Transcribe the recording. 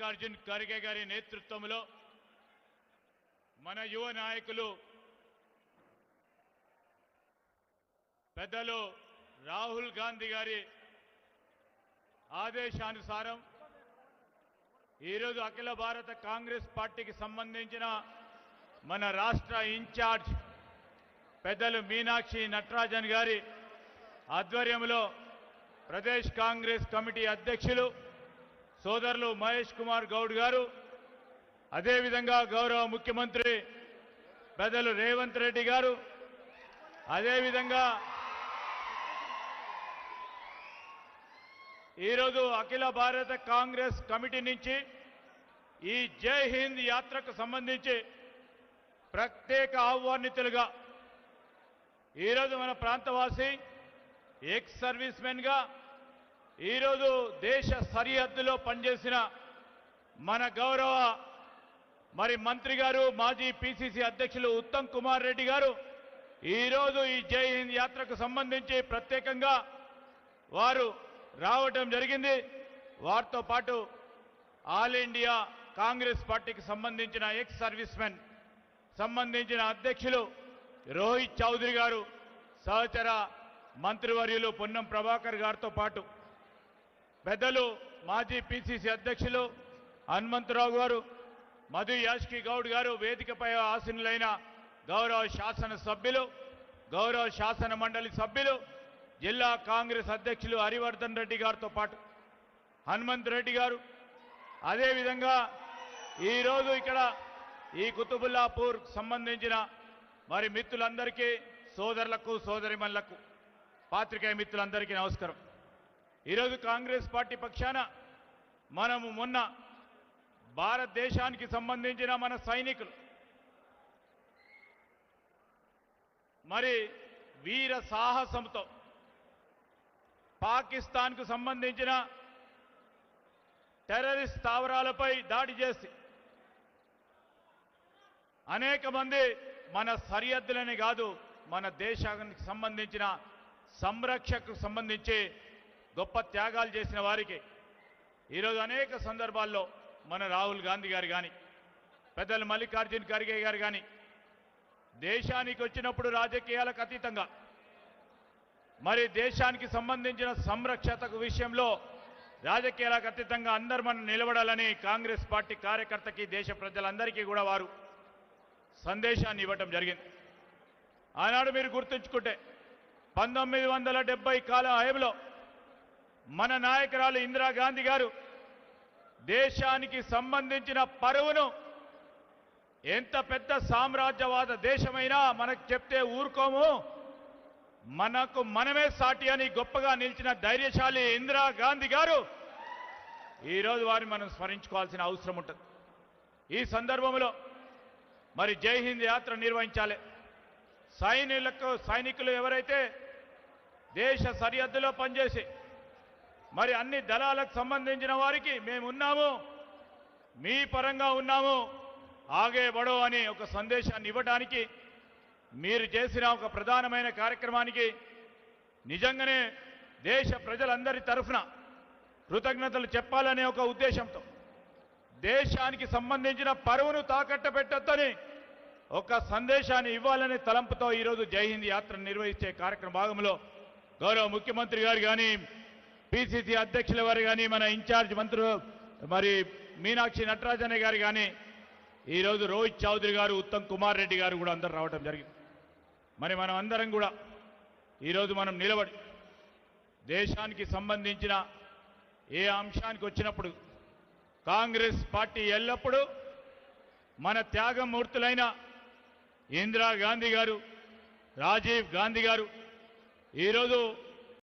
మల్లికార్జున్ ఖర్గే గారి నేతృత్వంలో మన యువ నాయకులు పెద్దలు రాహుల్ గాంధీ గారి ఆదేశానుసారం ఈరోజు అఖిల భారత కాంగ్రెస్ పార్టీకి సంబంధించిన మన రాష్ట్ర ఇన్ఛార్జ్ పెద్దలు మీనాక్షి నటరాజన్ గారి ఆధ్వర్యంలో ప్రదేశ్ కాంగ్రెస్ కమిటీ అధ్యక్షులు సోదరులు మహేష్ కుమార్ గౌడ్ గారు అదేవిధంగా గౌరవ ముఖ్యమంత్రి పెద్దలు రేవంత్ రెడ్డి గారు అదేవిధంగా ఈరోజు అఖిల భారత కాంగ్రెస్ కమిటీ నుంచి ఈ జై హింద్ యాత్రకు సంబంధించి ప్రత్యేక ఆహ్వానితులుగా ఈరోజు మన ప్రాంతవాసి ఎక్స్ సర్వీస్ మెన్గా ఈరోజు దేశ సరిహద్దులో పనిచేసిన మన గౌరవ మరి మంత్రి గారు మాజీ పిసిసి అధ్యక్షులు ఉత్తమ్ కుమార్ రెడ్డి గారు ఈరోజు ఈ జై హింద్ యాత్రకు సంబంధించి ప్రత్యేకంగా వారు రావటం జరిగింది. వారితో పాటు ఆల్ ఇండియా కాంగ్రెస్ పార్టీకి సంబంధించిన ఎక్స్ సర్వీస్ మెన్ సంబంధించిన అధ్యక్షులు రోహిత్ చౌదరి గారు సహచర మంత్రివర్యులు పొన్నం ప్రభాకర్ గారితో పాటు పెద్దలు మాజీ పిసిసి అధ్యక్షులు హనుమంతరావు గారు మధు యాష్కి గౌడ్ గారు వేదికపై ఆసీనులైన గౌరవ శాసన సభ్యులు గౌరవ శాసన మండలి సభ్యులు జిల్లా కాంగ్రెస్ అధ్యక్షులు హరివర్ధన్ రెడ్డి గారితో పాటు హనుమంత్ రెడ్డి గారు. అదేవిధంగా ఈరోజు ఇక్కడ ఈ కుతుబుల్లాపూర్ సంబంధించిన మరి మిత్రులందరికీ సోదరులకు సోదరిమణులకు పాత్రికేయ మిత్రులందరికీ నమస్కారం. ఈరోజు కాంగ్రెస్ పార్టీ పక్షాన మనము మొన్న భారతదేశానికి సంబంధించిన మన సైనికులు మరి వీర సాహసంతో పాకిస్తాన్కు సంబంధించిన టెర్రరిస్ట్ స్థావరాలపై దాడి చేసి అనేక మంది మన సరిహద్దులని కాదు మన దేశానికి సంబంధించిన సంరక్షకు సంబంధించి గొప్ప త్యాగాలు చేసిన వారికి ఈరోజు అనేక సందర్భాల్లో మన రాహుల్ గాంధీ గారు కానీ పెద్దలు మల్లికార్జున్ ఖర్గే గారు కానీ దేశానికి వచ్చినప్పుడు రాజకీయాలకు అతీతంగా మరి దేశానికి సంబంధించిన సంరక్షతకు విషయంలో రాజకీయాలకు అతీతంగా అందరు మనం నిలబడాలని కాంగ్రెస్ పార్టీ కార్యకర్తకి దేశ ప్రజలందరికీ కూడా వారు సందేశాన్ని ఇవ్వటం జరిగింది. ఆనాడు మీరు గుర్తుంచుకుంటే పంతొమ్మిది వందల డెబ్బై కాల హయంలో మన నాయకురాలు ఇందిరాగాంధీ గారు దేశానికి సంబంధించిన పరువును ఎంత పెద్ద సామ్రాజ్యవాద దేశమైనా మనకు చెప్తే ఊరుకోము. మనకు మనమే సాటి అని గొప్పగా నిలిచిన ధైర్యశాలి ఇందిరాగాంధీ గారు ఈరోజు వారిని మనం స్మరించుకోవాల్సిన అవసరం ఉంటుంది. ఈ సందర్భంలో మరి జై హింద్ యాత్ర నిర్వహించాలి. సైనికులకు సైనికులు ఎవరైతే దేశ సరిహద్దులో పనిచేసి మరి అన్ని దళాలకు సంబంధించిన వారికి మేము ఉన్నాము మీ పరంగా ఉన్నాము. ఆగే బడో అని ఒక సందేశాన్ని ఇవ్వడానికి మీరు చేసిన ఒక ప్రధానమైన కార్యక్రమానికి నిజంగానే దేశ ప్రజలందరి తరఫున కృతజ్ఞతలు చెప్పాలనే ఒక ఉద్దేశంతో దేశానికి సంబంధించిన పరువును తాకట్టు పెట్టొద్దని ఒక సందేశాన్ని ఇవ్వాలనే తలంపుతో ఈరోజు జై హింద్ యాత్ర నిర్వహించే కార్యక్రమ భాగంలో గౌరవ ముఖ్యమంత్రి గారు కానీ పిసిసి అధ్యక్షుల వారు కానీ మన ఇన్ఛార్జ్ మంత్రులు మరి మీనాక్షి నటరాజన్ గారు కానీ ఈరోజు రోహిత్ చౌదరి గారు ఉత్తమ్ కుమార్ రెడ్డి గారు కూడా అందరు రావడం జరిగింది. మరి మనం అందరం కూడా ఈరోజు మనం నిలబడి దేశానికి సంబంధించిన ఏ అంశానికి వచ్చినప్పుడు కాంగ్రెస్ పార్టీ ఎల్లప్పుడూ మన త్యాగమూర్తులైన ఇందిరాగాంధీ గారు రాజీవ్ గాంధీ గారు ఈరోజు